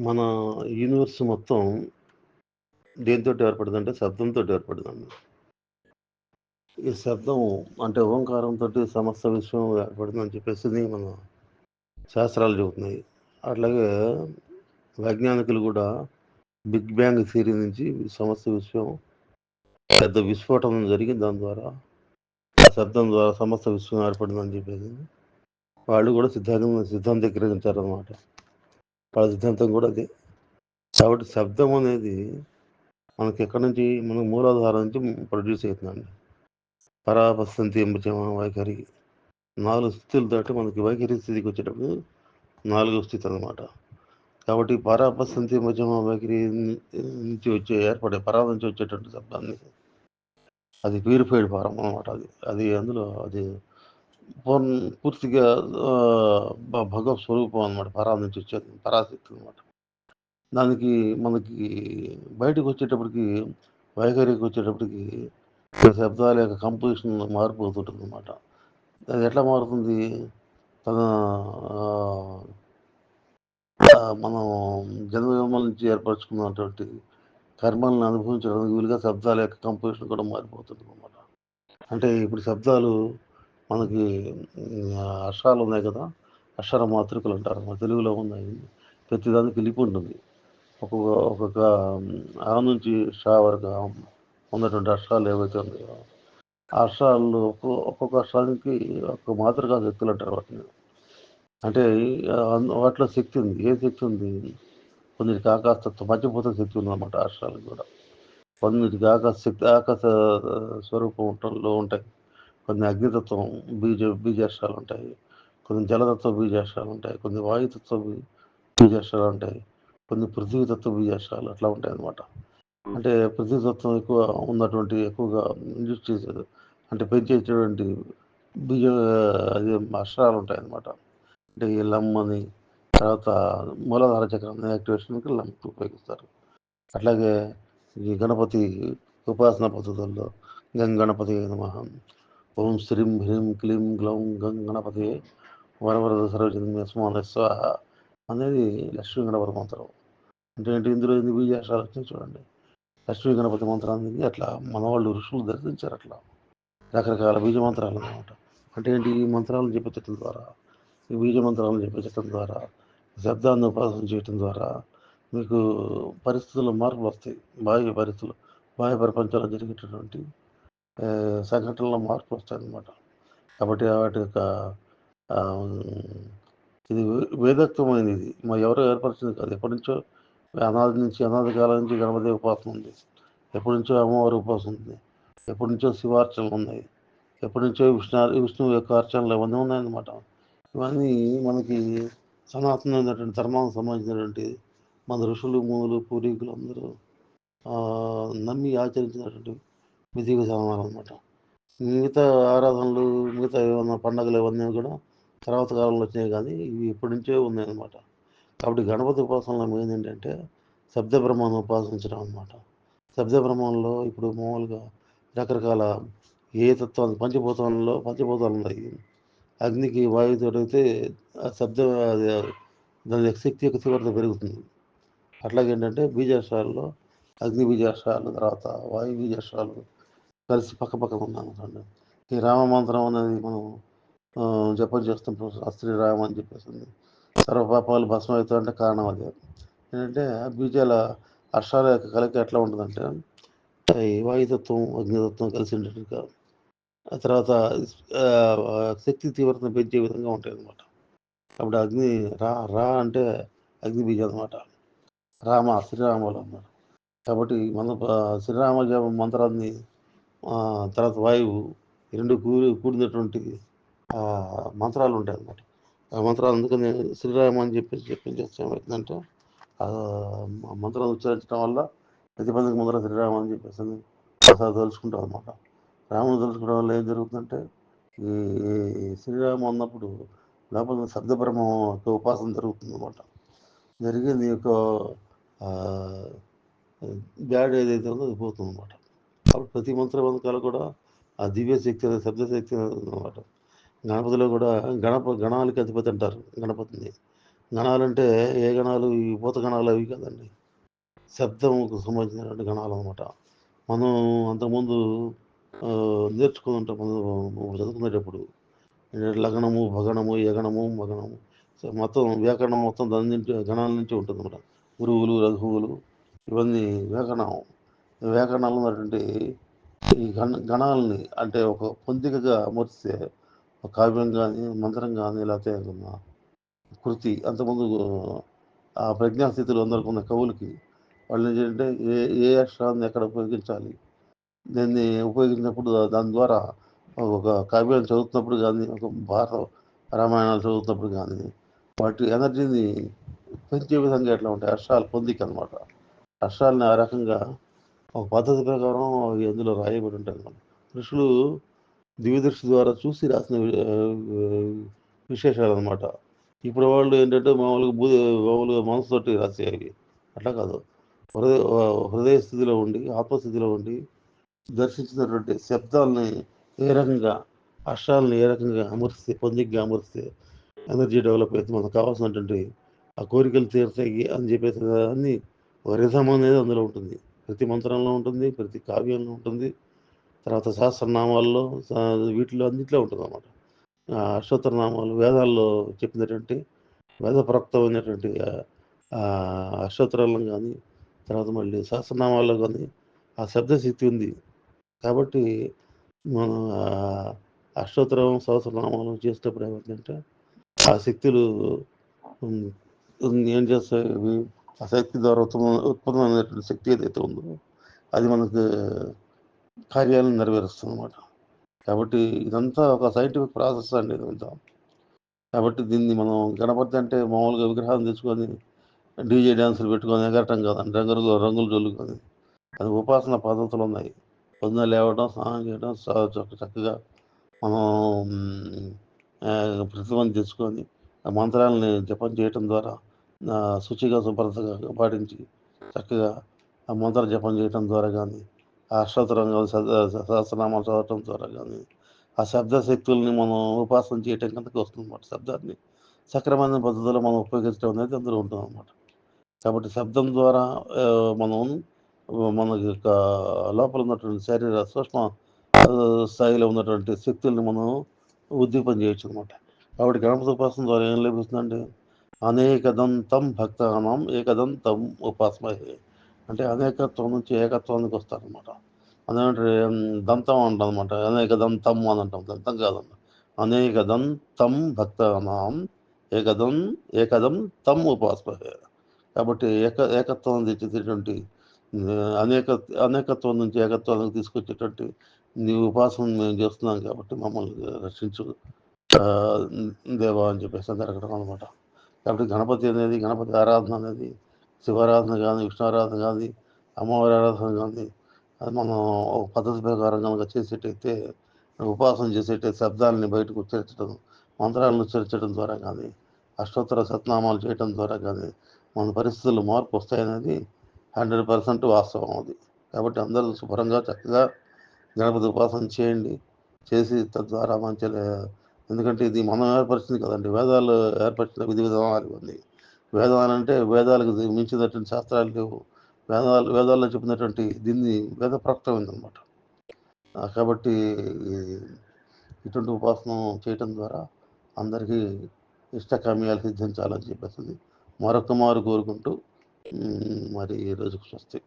మన యూనివర్స్ మొత్తం దేనితోటి ఏర్పడిందంటే శబ్దంతో ఏర్పడిందండి ఈ శబ్దం అంటే ఓంకారంతో సమస్త విశ్వం ఏర్పడిందని చెప్పేసి మన శాస్త్రాలు చెబుతున్నాయి. అట్లాగే వైజ్ఞానికులు కూడా బిగ్ బ్యాంగ్ థియరీ నుంచి సమస్త విశ్వం పెద్ద విస్ఫోటనం జరిగి దాని ద్వారా శబ్దం ద్వారా సమస్త విశ్వం ఏర్పడిందని చెప్పేసి వాళ్ళు కూడా సిద్ధాంతం సిద్ధాంతీకరించారు అనమాట వాళ్ళ సిద్ధాంతం కూడా అదే. కాబట్టి శబ్దం అనేది మనకి ఎక్కడి నుంచి మన మూలాధారం నుంచి ప్రొడ్యూస్ అవుతుందండి. పరాపస్థంతి ఎంబచమ వైఖరి. నాలుగు స్థితులు దాటి మనకి వైఖరి స్థితికి వచ్చేటప్పుడు నాలుగో స్థితి అనమాట కాబట్టి పరాపస్థంతి ఎంబచమ వైఖరి నుంచి వచ్చే ఏర్పడే పరా నుంచి వచ్చేటువంటి శబ్దాన్ని అది ప్యూరిఫైడ్ ఫారం అనమాట అది. అది అందులో అది పూర్ణ పూర్తిగా భగవత్ స్వరూపం అనమాట పరా నుంచి వచ్చేది పరాశక్తి అనమాట దానికి మనకి బయటకు వచ్చేటప్పటికి వైఖరికి వచ్చేటప్పటికి శబ్దాల యొక్క కంపోజిషన్ మారిపోతుంటుంది అనమాట అది ఎట్లా మారుతుంది? తన మనం జన్మజన్మల నుంచి ఏర్పరచుకున్నటువంటి కర్మలను అనుభవించడానికి వీలుగా శబ్దాల యొక్క కంపోజిషన్ కూడా మారిపోతుంది అనమాట అంటే ఇప్పుడు శబ్దాలు మనకి అక్షరాలు ఉన్నాయి కదా అక్షర మాతృకలు అంటారు. మన తెలుగులో ఉన్నాయి. ప్రతిదానికి లిపి ఉంటుంది. ఒక్కొక్క ఒక్కొక్క ఆ నుంచి షా వరకు ఉన్నటువంటి అక్షరాలు ఏవైతే ఉన్నాయో ఆ అక్షరాలు ఒక్కొక్క ఒక్కొక్క అక్షరానికి ఒక్కొక్క మాతృక శక్తులు అంటారు వాటిని. అంటే వాటిలో శక్తి ఉంది. ఏ శక్తి ఉంది? కొన్నిటికి ఆకాశతత్వం మధ్యభూత శక్తి ఉందన్నమాట అనమాట అక్షరాలకు కూడా. కొన్నిటికి ఆకాశ శక్తి ఆకాశ స్వరూపంలో స్వరూపం ఉంటాయి. కొన్ని అగ్నితత్వం బీజ బీజాక్షరాలు ఉంటాయి కొన్ని జలతత్వ బీజాక్షరాలు ఉంటాయి కొన్ని వాయుతత్వ బీజాక్షరాలు ఉంటాయి కొన్ని పృథ్వీతత్వ బీజాక్షరాలు అట్లా ఉంటాయి అన్నమాట అంటే పృథ్వీతత్వం ఎక్కువ ఉన్నటువంటి ఎక్కువగా చేసేది అంటే పెంచేటువంటి బీజ అది అక్షరాలు ఉంటాయి అన్నమాట అంటే ఈ లమ్ అని తర్వాత మూలాధార చక్రం యాక్టివేషన్కి లంప్ ఉపయోగిస్తారు. అట్లాగే ఈ గణపతి ఉపాసన పద్ధతుల్లో గం గణపతి నమః ఓం శ్రీం హ్రీం క్లీం గ్లౌం గం గణపతి వరవరద సర్వజన్మ స్మాన స్వాహ అనేది లక్ష్మీ గణపతి మంత్రం. అంటే ఏంటి? ఇందులో ఎన్ని బీజాక్షరాలు వచ్చినాయి చూడండి. లక్ష్మీ గణపతి మంత్రాన్ని అట్లా మనవాళ్ళు ఋషులు దర్శించారు అట్లా. రకరకాల బీజ మంత్రాలు అనమాట అంటే ఏంటి? ఈ మంత్రాలను చెప్పించటం ద్వారా ఈ బీజ మంత్రాలను చెప్పించటం ద్వారా శబ్దాన్ని ఉపాసన చేయటం ద్వారా మీకు పరిస్థితుల్లో మార్పులు వస్తాయి. బాహ్య పరిస్థితులు బాహ్య ప్రపంచంలో జరిగేటటువంటి సంఘటనలో మార్పులు వస్తాయి కాబట్టి వాటి యొక్క ఇది వేదత్వమైనది ఇది. మా ఎవరో ఏర్పరిచింది కాదు. ఎప్పటి నుంచో అనాది నుంచి అనాది కాలం నుంచి గణపతి ఉపాసన ఉంది. ఎప్పటి నుంచో అమ్మవారి ఉపాసన ఉంది. ఎప్పటి నుంచో శివార్చనలు ఉన్నాయి. ఎప్పటి నుంచో విష్ణు విష్ణువు యొక్క అర్చనలు ఇవన్నీ ఉన్నాయన్నమాట. ఇవన్నీ మనకి సనాతనమైనటువంటి ధర్మానికి సంబంధించినటువంటి మన ఋషులు మూలు పూర్వీకులు అందరూ నమ్మి ఆచరించినటువంటి విధి సమానం అనమాట మిగతా ఆరాధనలు మిగతా ఏమన్నా పండగలు ఇవన్నీ కూడా తర్వాత కాలంలో వచ్చినాయి కానీ ఇవి ఇప్పటి నుంచే ఉన్నాయన్నమాట. కాబట్టి గణపతి ఉపాసనలో మెయిన్ ఏంటంటే శబ్ద బ్రహ్మాన్ని ఉపాసించడం అనమాట శబ్ద బ్రహ్మంలో ఇప్పుడు మామూలుగా రకరకాల ఏ తత్వాలు పంచభూతాలలో పంచభూతాలు ఉన్నాయి. అగ్నికి వాయువుతో అయితే ఆ శబ్ద అది దాని యొక్క శక్తి యొక్క తీవ్రత పెరుగుతుంది. అట్లాగే ఏంటంటే బీజాక్షరాల్లో అగ్ని బీజాక్షరాలు తర్వాత వాయు బీజాక్షరాలు కలిసి పక్క పక్కన ఉన్నాను ఈ రామ మంత్రం అనేది మనం జపం చేస్తాం శాస్త్రీ రామ అని చెప్పేసింది సర్వ పాపాలు భస్మం అవుతాయంటే కారణం అదే. ఏంటంటే ఆ బీజాల అక్షరాల యొక్క కలిక ఎట్లా ఉంటుందంటే ఈ వాయుతత్వం అగ్నితత్వం కలిసి ఉండేట్టుగా ఆ తర్వాత శక్తి తీవ్రతను పెంచే విధంగా ఉంటాయి అనమాట అప్పుడు అగ్ని రా రా అంటే అగ్ని బీజం అనమాట రామ శ్రీరాములు అన్నారు. కాబట్టి మన శ్రీరామ జప మంత్రాన్ని తర్వాత వాయువు ఈ రెండు కూడి కూడినటువంటి మంత్రాలు ఉంటాయి అన్నమాట. ఆ మంత్రాలు అందుకని శ్రీరామ అని చెప్పేసి చెప్పించేస్తే ఏమవుతుందంటే ఆ మంత్రాలు ఉచ్చరించడం వల్ల ప్రతిబంధక ముందర శ్రీరామ అని చెప్పేసి ఒకసారి తలుచుకుంటాం అనమాట రాముని తలుచుకోవడం వల్ల ఏం జరుగుతుందంటే ఈ ఈ శ్రీరామ అన్నప్పుడు లోపల శబ్దబ్రహ్మ యొక్క ఉపాసన జరుగుతుంది అనమాట జరిగి నీ యొక్క బ్యాడ్ ఏదైతే ఉందో అది పోతుంది అనమాట కాబట్టి ప్రతి మంత్ర బంధకాలు కూడా ఆ దివ్య శక్తి అనేది శబ్ద శక్తి అనమాట గణపతిలో కూడా గణప గణాలకి అధిపతి అంటారు గణపతిని. గణాలంటే ఏ గణాలు? ఈ భూత గణాలు అవి కదండి. శబ్దంకు సంబంధించినటువంటి గణాలు అనమాట మనం అంతకుముందు నేర్చుకుంటాం నేర్చుకుని మనం చదువుకునేటప్పుడు లగ్నము భగణము యగణము మగణము మొత్తం వ్యాకరణం మొత్తం దాని నుంచి గణాల నుంచి ఉంటుంది అనమాట గురువులు రఘువులు ఇవన్నీ వ్యాకరణం. వ్యాకరణాలు ఉన్నటువంటి ఈ గణ గణాలని అంటే ఒక పొందికగా అమర్చితే ఒక కావ్యం కానీ మంత్రం కానీ లేకపోతే కృతి అంతకుముందు ఆ ప్రజ్ఞాస్థితిలో అందరికి ఉన్న కవులకి వాళ్ళు ఏంటంటే ఏ ఏ అక్షరాన్ని ఎక్కడ ఉపయోగించాలి? దీన్ని ఉపయోగించినప్పుడు దాని ద్వారా ఒక కావ్యాన్ని చదువుతున్నప్పుడు కానీ ఒక భారత రామాయణాలు చదువుతున్నప్పుడు కానీ వాటి ఎనర్జీని పెంచే విధంగా ఎట్లా ఉంటాయి? అక్షరాలు పొందిక అనమాట అక్షరాలని ఆ రకంగా ఒక పద్ధతి ప్రకారం అవి అందులో రాయబడి ఉంటాయి అన్నమాట. ఋషులు దివ్యదృష్టి ద్వారా చూసి రాసిన విశేషాలు అనమాట ఇప్పుడు వాళ్ళు ఏంటంటే మామూలుగా బూ మామూలుగా మనసుతోటి రాసేవి అట్లా కాదు. హృదయ హృదయ స్థితిలో ఉండి ఆత్మస్థితిలో ఉండి దర్శించినటువంటి శబ్దాలని ఏ రకంగా అక్షరాలను ఏ రకంగా అమరిస్తే పొందిగ్గా అమరిస్తే ఎనర్జీ డెవలప్ అవుతుంది మనకు కావాల్సినటువంటి ఆ కోరికలు తీరుతాయి అని చెప్పేసి అన్ని ఒక అనేది అందులో ఉంటుంది. ప్రతి మంత్రంలో ఉంటుంది ప్రతి కావ్యంలో ఉంటుంది. తర్వాత సహస్రనామాల్లో వీటిలో అన్నింటిలో ఉంటుంది అన్నమాట అశ్వత్రనామాలు వేదాల్లో చెప్పినటువంటి వేదప్రోక్తమైనటువంటి ఆ- అశ్వత్రాలను కానీ తర్వాత మళ్ళీ సహస్రనామాల్లో కానీ ఆ శబ్దశక్తి ఉంది. కాబట్టి మనం అష్టోత్తరం సహస్రనామాలు చేసేటప్పుడు ఏమవుతుందంటే ఆ శక్తులు ఏం చేస్తాయి శక్తి ద్వారా ఉత్పన్న ఉత్పన్నమైనటువంటి శక్తి ఏదైతే ఉందో అది మనకు కార్యాలను నెరవేరుస్తుంది అనమాట కాబట్టి ఇదంతా ఒక సైంటిఫిక్ ప్రాసెస్ అండి ఇదంతా. కాబట్టి దీన్ని మనం గణపతి అంటే మామూలుగా విగ్రహాన్ని తెచ్చుకొని డీజే డ్యాన్సులు పెట్టుకొని ఎగరటం కాదండి రంగులు రంగులు చల్లుకొని అది ఉపాసన పద్ధతులు ఉన్నాయి. పొద్దున లేవడం స్నానం చేయడం చక్క- చక్కగా మనం మ్, ప్రతిమని తెచ్చుకొని ఆ మంత్రాలని జపం చేయటం ద్వారా శుచిగా శుభ్రతగా పాటించి చక్కగా ఆ మంత్ర జపం చేయటం ద్వారా కానీ ఆ అష్టోత్తరంగా సహస్రనామాలు చదవటం ద్వారా కానీ ఆ శబ్ద శక్తుల్ని మనం ఉపాసన చేయటం కిందకి వస్తుంది అనమాట శబ్దాన్ని సక్రమైన పద్ధతిలో మనం ఉపయోగించడం అనేది అందులో ఉంటుంది అనమాట కాబట్టి శబ్దం ద్వారా మనం మన యొక్క లోపల ఉన్నటువంటి శరీర సూక్ష్మ స్థాయిలో ఉన్నటువంటి శక్తుల్ని మనం ఉద్దీపన చేయొచ్చు అనమాట కాబట్టి గణపతి ఉపాసన ద్వారా ఏం లభిస్తుందంటే అనేకదంతం భక్తానం ఏకదంతం ఉపాసమహే. అంటే అనేకత్వం నుంచి ఏకత్వానికి వస్తారనమాట అదేమంటే దంతం అంటనమాట అనమాట అని అంటాం. దంతం కాదన్న అనేకదంతం భక్తానం ఏకదం ఏకదం తమ్ ఉపాసమహే. కాబట్టి ఏక ఏకత్వం తెచ్చేటటువంటి అనేక అనేకత్వం నుంచి ఏకత్వానికి తీసుకొచ్చేటట్టు నీ ఉపాసన మేము చేస్తున్నాం కాబట్టి మమ్మల్ని రక్షించు దేవా అని చెప్పేసి జరగడం అనమాట కాబట్టి గణపతి అనేది గణపతి ఆరాధన అనేది శివారాధన కానీ విష్ణు కానీ అమ్మవారి ఆరాధన కానీ అది మనం ఒక పద్ధతి ప్రకారం కనుక చేసేటైతే ఉపాసన చేసేటైతే శబ్దాలని బయటకు ఉచ్చరించడం మంత్రాలను ఉచ్చరించడం ద్వారా కానీ అష్టోత్తర సత్నామాలు చేయడం ద్వారా కానీ మన పరిస్థితుల్లో మార్పు వస్తాయనేది హండ్రెడ్ పర్సెంట్ వాస్తవం అది. కాబట్టి అందరూ శుభ్రంగా చక్కగా గణపతి ఉపాసన చేయండి చేసి తద్వారా మంచి ఎందుకంటే ఇది మనం ఏర్పరిచింది కదండి. వేదాలు ఏర్పరిచిన విధి విధానాలు ఇవన్నీ వేదాలు అంటే వేదాలకు మించినటువంటి శాస్త్రాలు లేవు వేదాలు వేదాల్లో చెప్పినటువంటి దీన్ని వేద అనమాట కాబట్టి ఇటువంటి ఉపాసన చేయటం ద్వారా అందరికీ ఇష్టకామ్యాలు సిద్ధించాలని చెప్పేసింది. మరొక మారు కోరుకుంటూ మరి ఈరోజుకు రోజుకు స్వస్తి.